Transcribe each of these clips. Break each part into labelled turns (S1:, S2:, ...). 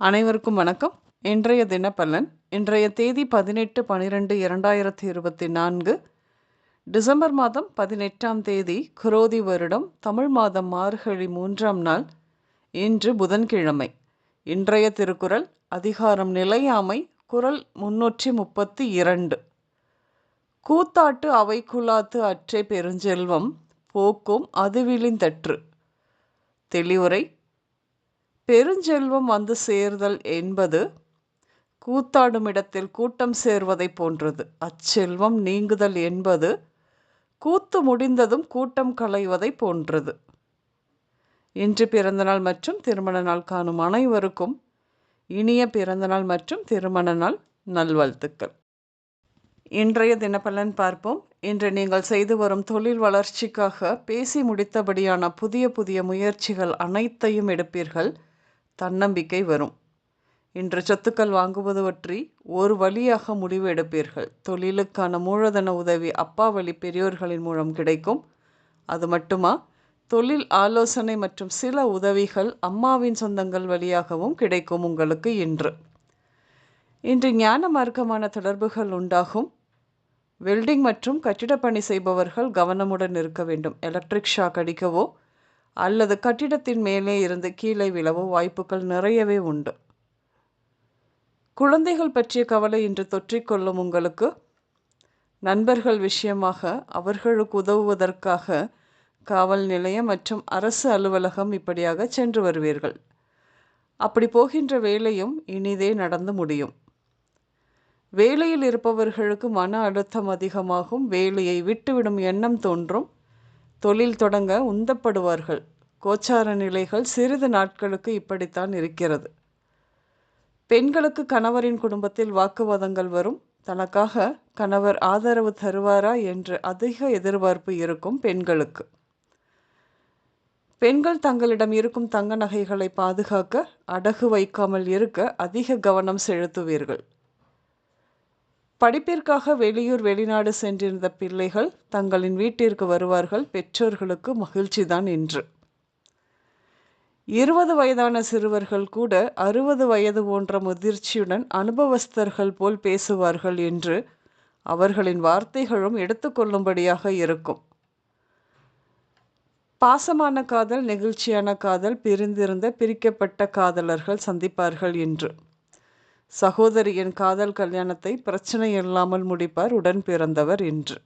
S1: அனைவருக்கும் வணக்கம். இன்றைய தினப்பலன் இன்றைய தேதி பதினெட்டு பனிரெண்டு இரண்டாயிரத்தி இருபத்தி நான்கு டிசம்பர் மாதம் பதினெட்டாம் தேதி குரோதி வருடம் தமிழ் மாதம் மார்கழி மூன்றாம் நாள் இன்று புதன்கிழமை. இன்றைய திருக்குறள் அதிகாரம் நிலையாமை குரல் முன்னூற்றி முப்பத்தி இரண்டு. கூத்தாட்டு அவை குலாத்து அற்றே பெருஞ்செல்வம் போக்கும் அதுவிழிந்தற்று. தெளிவுரை பெருஞ்செல்வம் வந்து சேர்தல் என்பது கூத்தாடும் இடத்தில் கூட்டம் சேர்வதை போன்றது. அச்செல்வம் நீங்குதல் என்பது கூத்து முடிந்ததும் கூட்டம் களைவதை போன்றது. இன்று பிறந்தநாள் மற்றும் திருமண நாள் காணும் அனைவருக்கும் இனிய பிறந்தநாள் மற்றும் திருமண நாள் நல்வாழ்த்துக்கள். இன்றைய தினப்பலன் பார்ப்போம். இன்று நீங்கள் செய்து வரும் தொழில் வளர்ச்சிக்காக பேசி முடித்தபடியான புதிய புதிய முயற்சிகள் அனைத்தையும் எடுப்பீர்கள். தன்னம்பிக்கை வரும். இன்று சொத்துக்கள் வாங்குவது பற்றி ஒரு வழியாக முடிவு எடுப்பீர்கள். தொழிலுக்கான மூலதன உதவி அப்பா வழி பெரியோர்களின் மூலம் கிடைக்கும். அது மட்டுமா? தொழில் ஆலோசனை மற்றும் சில உதவிகள் அம்மாவின் சொந்தங்கள் வழியாகவும் கிடைக்கும் உங்களுக்கு இன்று. இன்று ஞான மார்க்கமான தொடர்புகள் உண்டாகும். வெல்டிங் மற்றும் கட்டிடப்பணி செய்பவர்கள் கவனமுடன் இருக்க வேண்டும். எலக்ட்ரிக் ஷாக் அடிக்கவோ அல்லது கட்டிடத்தின் மேலே இருந்து கீழே விழவோ வாய்ப்புகள் நிறையவே உண்டு. குழந்தைகள் பற்றிய கவலை இன்று தொற்றிக்கொள்ளும் உங்களுக்கு நண்பர்கள் விஷயமாக அவர்களுக்கு உதவுவதற்காக காவல் நிலையம் மற்றும் அரசு அலுவலகம் இப்படியாக சென்று வருவீர்கள். அப்படி போகின்ற வேலையும் இனிதே நடந்து முடியும். வேலையில் இருப்பவர்களுக்கு மன அழுத்தம் அதிகமாகும் வேலையை விட்டுவிடும் எண்ணம் தோன்றும். தொழில் தொடங்க உந்தப்படுவார்கள். கோச்சார நிலைகள் சிறிது நாட்களுக்கு இப்படித்தான் இருக்கிறது. பெண்களுக்கு கணவரின் குடும்பத்தில் வாக்குவாதங்கள் வரும். தனக்காக கணவர் ஆதரவு தருவாரா என்று அதிக எதிர்பார்ப்பு இருக்கும் பெண்களுக்கு. பெண்கள் தங்களிடம் இருக்கும் தங்க நகைகளை பாதுகாக்க அடகு வைக்காமல் இருக்க அதிக கவனம் செலுத்துவீர்கள். படிப்பிற்காக வெளியூர் வெளிநாடு சென்றிருந்த பிள்ளைகள் தங்களின் வீட்டிற்கு வருவார்கள். பெற்றோர்களுக்கு மகிழ்ச்சிதான் என்று. இருபது வயதான சிறுவர்கள் கூட அறுபது வயது போன்ற முதிர்ச்சியுடன் அனுபவஸ்தர்கள் போல் பேசுவார்கள் என்று அவர்களின் வார்த்தைகளும் எடுத்துக்கொள்ளும்படியாக இருக்கும். பாசமான காதல் நெகிழ்ச்சியான காதல் பிரிந்திருந்த பிரிக்கப்பட்ட காதலர்கள் சந்திப்பார்கள் என்று. சகோதரியின் காதல் கல்யாணத்தை பிரச்சனை இல்லாமல் முடிப்பார் உடன் பிறந்தவர் என்று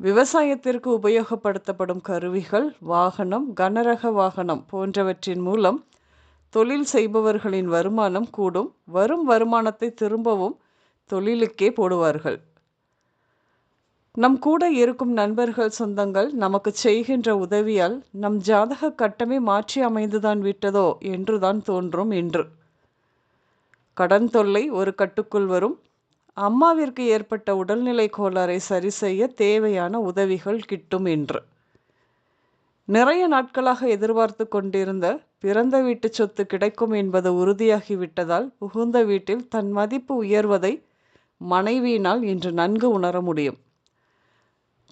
S1: விவசாயத்திற்கு உபயோகப்படுத்தப்படும் கருவிகள் வாகனம் கனரக வாகனம் போன்றவற்றின் மூலம் தொழில் செய்பவர்களின் வருமானம் கூடும். வரும் வருமானத்தை திரும்பவும் தொழிலுக்கே போடுவார்கள். நம் கூட இருக்கும் நண்பர்கள் சொந்தங்கள் நமக்கு செய்கின்ற உதவியால் நம் ஜாதக கட்டமே மாற்றி அமைந்துதான் விட்டதோ என்றுதான் தோன்றும் இன்று. கடன் தொல்லை ஒரு கட்டுக்குள் வரும். அம்மாவிற்கு ஏற்பட்ட உடல்நிலை கோளாறை சரி செய்ய தேவையான உதவிகள் கிட்டும் என்று நிறைய நாட்களாக எதிர்பார்த்து கொண்டிருந்த பிறந்த வீட்டு சொத்து கிடைக்கும் என்பது உறுதியாகிவிட்டதால் புகுந்த வீட்டில் தன் மதிப்பு உயர்வதை மனைவியினால் இன்று நன்கு உணர முடியும்.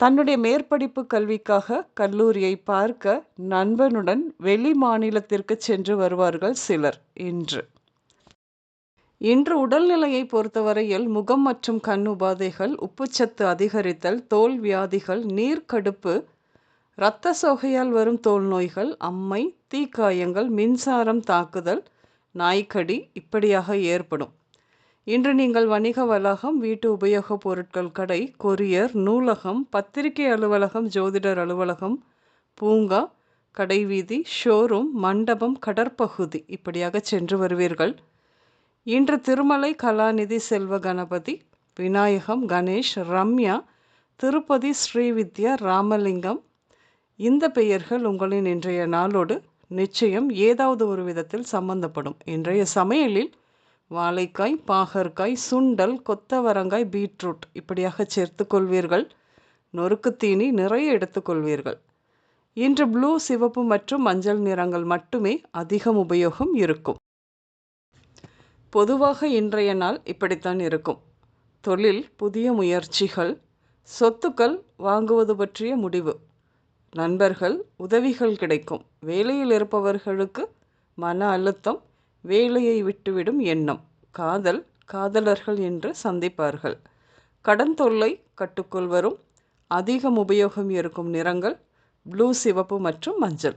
S1: தன்னுடைய மேற்படிப்பு கல்விக்காக கல்லூரியை பார்க்க நண்பனுடன் வெளி மாநிலத்திற்கு சென்று வருவார்கள் சிலர் இன்று. இன்று உடல்நிலையை பொறுத்தவரையில் முகம் மற்றும் கண் உபாதைகள் உப்புச்சத்து அதிகரித்தல் தோல் வியாதிகள் நீர்க்கடுப்பு இரத்த சோகையால் வரும் தோல் நோய்கள் அம்மை தீக்காயங்கள் மின்சாரம் தாக்குதல் நாய்க்கடி இப்படியாக ஏற்படும். இன்று நீங்கள் வணிக வளாகம் வீட்டு உபயோகப் பொருட்கள் கடை கொரியர் நூலகம் பத்திரிகை அலுவலகம் ஜோதிடர் அலுவலகம் பூங்கா கடைவீதி ஷோரூம் மண்டபம் கடற்பகுதி இப்படியாக சென்று வருவீர்கள். இன்று திருமலை கலாநிதி செல்வ கணபதி விநாயகம் கணேஷ் ரம்யா திருப்பதி ஸ்ரீவித்யா ராமலிங்கம். இந்த பெயர்கள் உங்களின் இன்றைய நாளோடு நிச்சயம் ஏதாவது ஒரு விதத்தில் சம்பந்தப்படும். இன்றைய சமையலில் வாழைக்காய் பாகற்காய் சுண்டல் கொத்தவரங்காய் பீட்ரூட் இப்படியாக சேர்த்து கொள்வீர்கள். நொறுக்கு தீனி நிறைய எடுத்துக்கொள்வீர்கள் இன்று ப்ளூ சிவப்பு மற்றும் மஞ்சள் நிறங்கள் மட்டுமே அதிகம் உபயோகம் இருக்கும். பொதுவாக இன்றைய நாள் இப்படித்தான் இருக்கும். தொழில் புதிய முயற்சிகள் சொத்துக்கள் வாங்குவது பற்றிய முடிவு. நண்பர்கள் உதவிகள் கிடைக்கும். வேலையில் இருப்பவர்களுக்கு மன அழுத்தம் வேலையை விட்டுவிடும் எண்ணம். காதல் காதலர்கள் என்று சந்திப்பார்கள். கடன் தொல்லை கட்டுக்குள் வரும். அதிகம் உபயோகம் இருக்கும் நிறங்கள் ப்ளூ சிவப்பு மற்றும் மஞ்சள்.